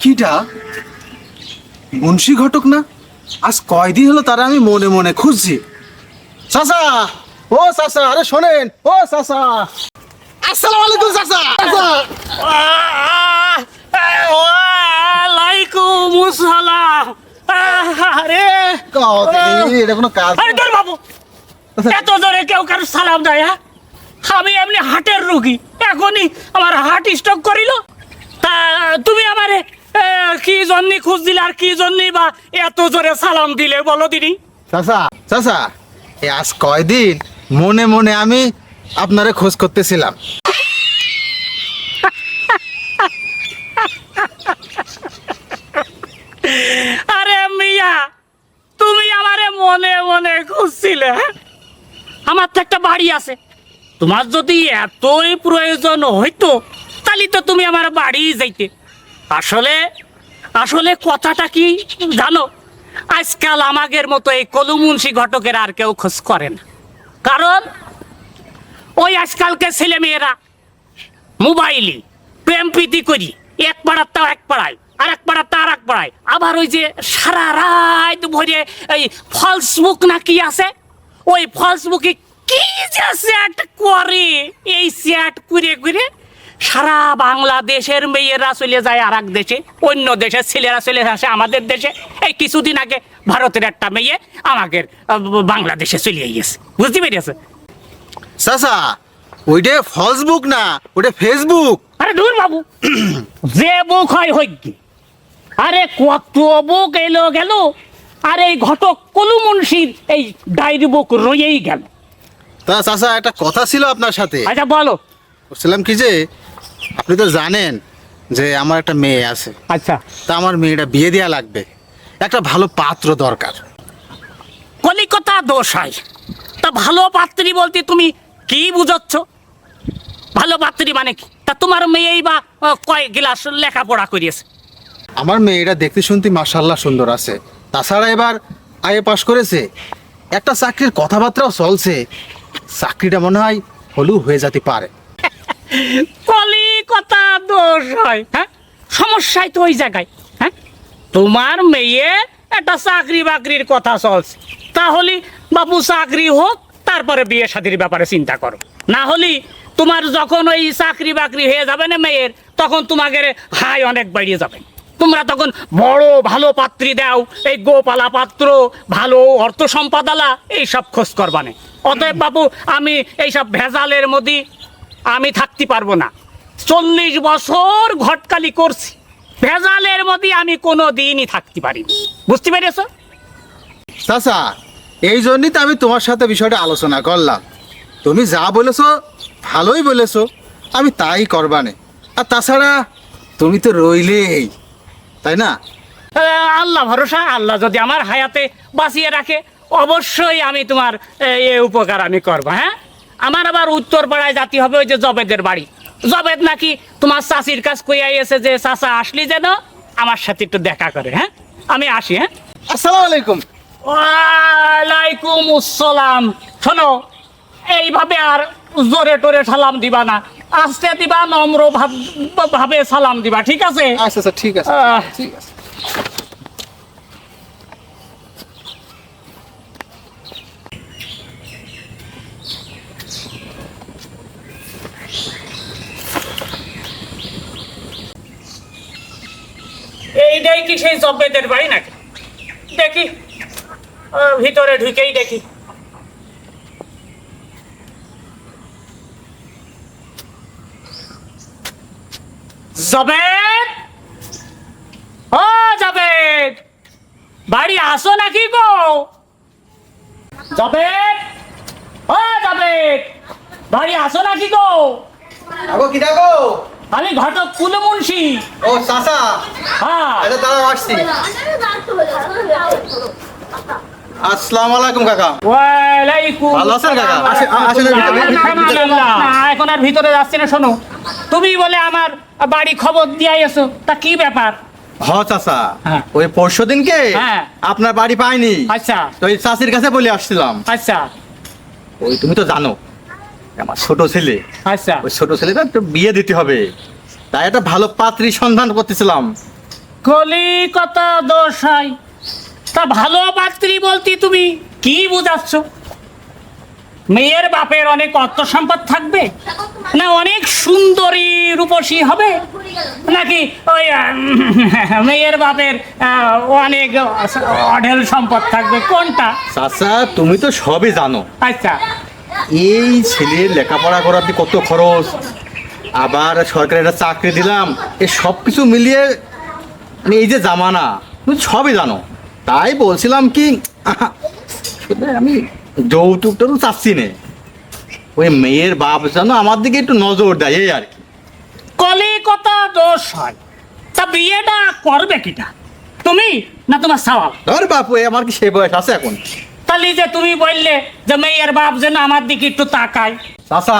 কিটা? ঘটক না? আজ কয়দিন হলো তারা আমি মনে মনে খুঁজছি। চাচা! ও চাচা আরে শোনেন ও চাচা! আসসালামু আলাইকুম চাচা! চাচা ওয়ালাইকুম আসসালাম। আরে। কদিন, এটা কোনো কাজ আরে তোর বাবু এত জোরে কেউ কারও সালাম দেয় হ্যাঁ? আমি এমনি হাটের রোগী এখনই আমার হার্ট স্ট্রোক করিল। তা তুমি আমারে এ, কি জন্য খুঁজ দিলে আর কি জন্যই বা এত জোরে সালাম দিলে বলো দিদি? চাচা চাচা এই আজ কয়দিন মনে মনে আমি আপনারে খোঁজ করতেছিলাম। আরে মিয়া তুমি আমারে মনে মনে খুঁজছিলে হ্যাঁ? আমার তো একটা বাড়ি আছে। তোমার যদি এতই প্রয়োজন হইতো তাহলে তো তুমি আমার বাড়ি যাইতে। আসলে আসলে কথাটা কি জানো? আজকাল আমাদের মতো এই কলুমুন্সি ঘটকের আর কেউ খোঁজ করে না। কারণ, ওই আজকালকে ছেলে মেয়েরা মোবাইলে প্রেম প্রীতি করি, এক পাড়ার তাও এক পাড়ায়, আর এক পাড়ার তা আর এক পাড়ায়। আবার ওই যে সারা রাত ভরে এই ফলসবুক না কি আছে? ওই ফলসবুকে কি যে চ্যাট করে, এই চ্যাট করে করে সারা বাংলাদেশের মেয়েরা চলে যায় আর এক দেশে অন্য দেশের ছেলেরা চলে আসে আমাদের দেশে। এই কিছুদিন আগে ভারতের একটা মেয়ে আমাদের বাংলাদেশে চলে গিয়েছে বুঝতে পেরেছে? চাচা ওইটা ফলস বুক না ওটা ফেসবুক। আরে দূর বাবু যে বুক হয় হইকি আরে কত বুক এলো গেল আর এই ঘটক কলু মুন্সির এই ডায়েরি বুক রয়েই গেল। তা চাচা একটা কথা ছিল আপনার সাথে। আচ্ছা বলো। বলছিলাম কি যে আপনি তো জানেন যে আমার একটা মেয়ে আছে। আচ্ছা। তা আমার মেয়েটা বিয়ে দেওয়া লাগবে। একটা ভালো পাত্র দরকার। কলিকতা দোষ হয় তা ভালো পাত্রী বলতে তুমি কি বুঝাচ্ছ? ভালো পাত্রী মানে কি? তা তোমার মেয়েই বা আহ, কয় গ্লাস লেখাপড়া করিয়েছে? আমার মেয়েটা দেখতে শুনতে মাসাল্লাহ সুন্দর আছে। তাছাড়া এবার আইএ পাশ করেছে। একটা চাকরির কথাবার্তাও চলছে। চাকরিটা মনে হয় হলু হয়ে যেতে পারে। কলিকতা দোষ হয় হ্যাঁ? সমস্যাই তো ওই জায়গায় হ্যাঁ? তোমার মেয়ে একটা চাকরি বাকরির কথা চলছে। তাহলে বাবু চাকরি হোক, তারপরে বিয়ে শাদির ব্যাপারে চিন্তা করো। না হলে তোমার যখন ওই চাকরি বাকরি হয়ে যাবে না মেয়ের, তখন তোমাকে হাই অনেক বাড়িয়ে যাবে। তোমরা তখন বড় ভালো পাত্রী দাও, এই গোপালা পাত্র, ভালো অর্থ সম্পাদালা এইসব খোঁজ করবানে অতএব বাবু, আমি এইসব ভেজালের মধ্যে আমি থাকতে পারব না। চল্লিশ বছর ঘটকালি করছি। ভেজালের মধ্যে আমি কোনো দিনই থাকতে পারিনি। বুঝতে পেরেছ? চাচা এই জন্যই তো আমি তোমার সাথে বিষয়টা আলোচনা করলাম। তুমি যা বলেছ ভালোই বলেছ আমি তাই করবানে। আর তাছাড়া তুমি তো রইলেই তাই না? আল্লাহ ভরসা আল্লাহ যদি আমার হায়াতে বাঁচিয়ে রাখে অবশ্যই আমি তোমার এ, উপকার আমি করব হ্যাঁ? আমার আবার উত্তর পাড়ায় জাতি হবে ওই যে জবেদের বাড়ি। জবেদ নাকি তোমার চাষির কাজ কইয়া এসে যে চাষা আসলি যেন? আমার সাথে একটু দেখা করে হ্যাঁ? আমি আসি হ্যাঁ? আসসালামু আলাইকুম। ওয়ালাইকুম আসসালাম। শোনো এইভাবে আর জোরে টোরে সালাম দিবা না। আস্তে দিবা নম্র ভাব- সালাম দিবা ঠিক আছে? আচ্ছা আচ্ছা ঠিক আছে। ঠিক আছে। এইটাই কি সেই জব্বেদের বাড়ি নাকি? দেখি ভিতরে ঢুকেই দেখি। জবেদ? ও জবেদ, বাড়ি আসো নাকি গো? জবেদ? ও জবেদ, বাড়ি আসো নাকি গো? আগো, কি ডাকো আমি ঘটক কুলো মুন্সি। ও চাচা। হ্যাঁ। আচ্ছা আসছি। আসসালামু আলাইকুম কাকা। ওয়ালাইকুম ভালো আছেন কাকা? আসেন, আ- আসেন, ভিতরে, ভিতরে, ভিতরে। না, এখন আর ভিতরে যাচ্ছি না শোনো। তুমি বলে আমার বাড়ি খবর দিয়ে এসো তা কি ব্যাপার? হ চাচা। হ্যাঁ। ওই পরশু দিনকে হ্যাঁ। আপনার বাড়ি পাইনি। আচ্ছা। তো ওই চাষির কাছে বলে আসছিলাম। আচ্ছা। ওই তুমি তো জানো। আমার ছোট ছেলে। আচ্ছা। ওই ছোট ছেলেটা একটু বিয়ে দিতে হবে। তাই একটা ভালো পাত্রী সন্ধান করতেছিলাম। কলিকতা দশাই তা ভালো পাত্রী বলতে তুমি কি বুঝাচ্ছ? মেয়ের বাপের অনেক অর্থ সম্পদ থাকবে? না অনেক সুন্দরী রূপসী হবে? নাকি ওই মেয়ের বাপের অনেক অঢেল সম্পদ থাকবে? কোনটা? চাচা তুমি তো সবই জানো। আচ্ছা। এই ছেলের লেখাপড়া করাতে কত খরচ আবার সরকারি একটা চাকরি দিলাম এ সব কিছু মিলিয়ে মানে এই যে জামানা তুমি সবই জানো। তাই বলছিলাম কি আমি যৌতুকটা তো চাচ্ছি না। ওই মেয়ের বাপ যেন আমার দিকে একটু নজর দেয় এই আর কি। কলিকতা দোষ হয় তা বিয়েটা করবে কিটা? তুমি না তোমার সওয়াল? ধর বাপু আমার কি সে বয়স আছে এখন? তাহলে যে তুমি বললে যে মেয়ের বাপ যেন আমার দিকে একটু তাকায়। চাচা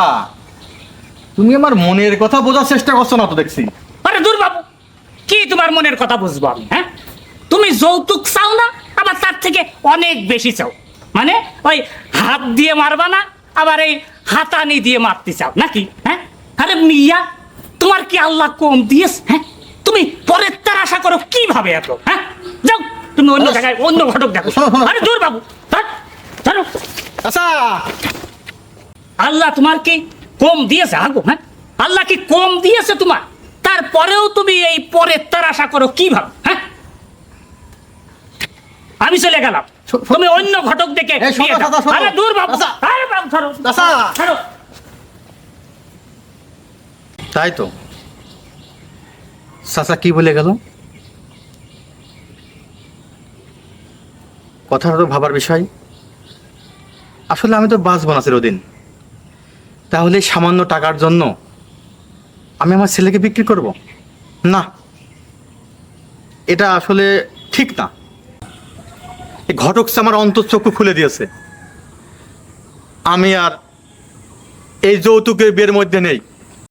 তুমি আমার মনের কথা বোঝার চেষ্টা করছ না তো দেখছি। আরে দূর বাবু কি তোমার মনের কথা বুঝব আমি হ্যাঁ? তুমি যৌতুক চাও না আবার তার থেকে অনেক বেশি চাও। মানে ওই হাত দিয়ে মারবা না আবার এই হাতানি দিয়ে মারতে চাও নাকি হ্যাঁ? আরে মিয়া তোমার কি আল্লাহ কম দিয়েছ হ্যাঁ? তুমি পরের তার আশা করো কীভাবে এত হ্যাঁ? যাও তুমি অন্য জায়গায় অন্য ঘটক দেখো। শোনো, শোনো। আরে দূর বাবু। চাচা আল্লাহ তোমার কি কম দিয়েছে? আগো হ্যাঁ? আল্লাহ কি কম দিয়েছে তোমার? তারপরেও তুমি এই পরের তার আশা করো কীভাবে হ্যাঁ? আমি চলে গেলাম। তুমি অন্য ঘটক দেখে। আরে দূর বাবু। আরে বাবু ধরো দাদা। তাই তো। চাচা কি বলে গেল? কথাটা তো ভাবার বিষয়। আসলে আমি তো বাঁচব না ওদিন তাহলে সামান্য টাকার জন্য আমি আমার ছেলেকে বিক্রি করব? না। এটা আসলে ঠিক না। এই ঘটক আমার অন্তঃচক্ষু খুলে দিয়েছে। আমি আর এই যৌতুকের বিয়ের মধ্যে নেই।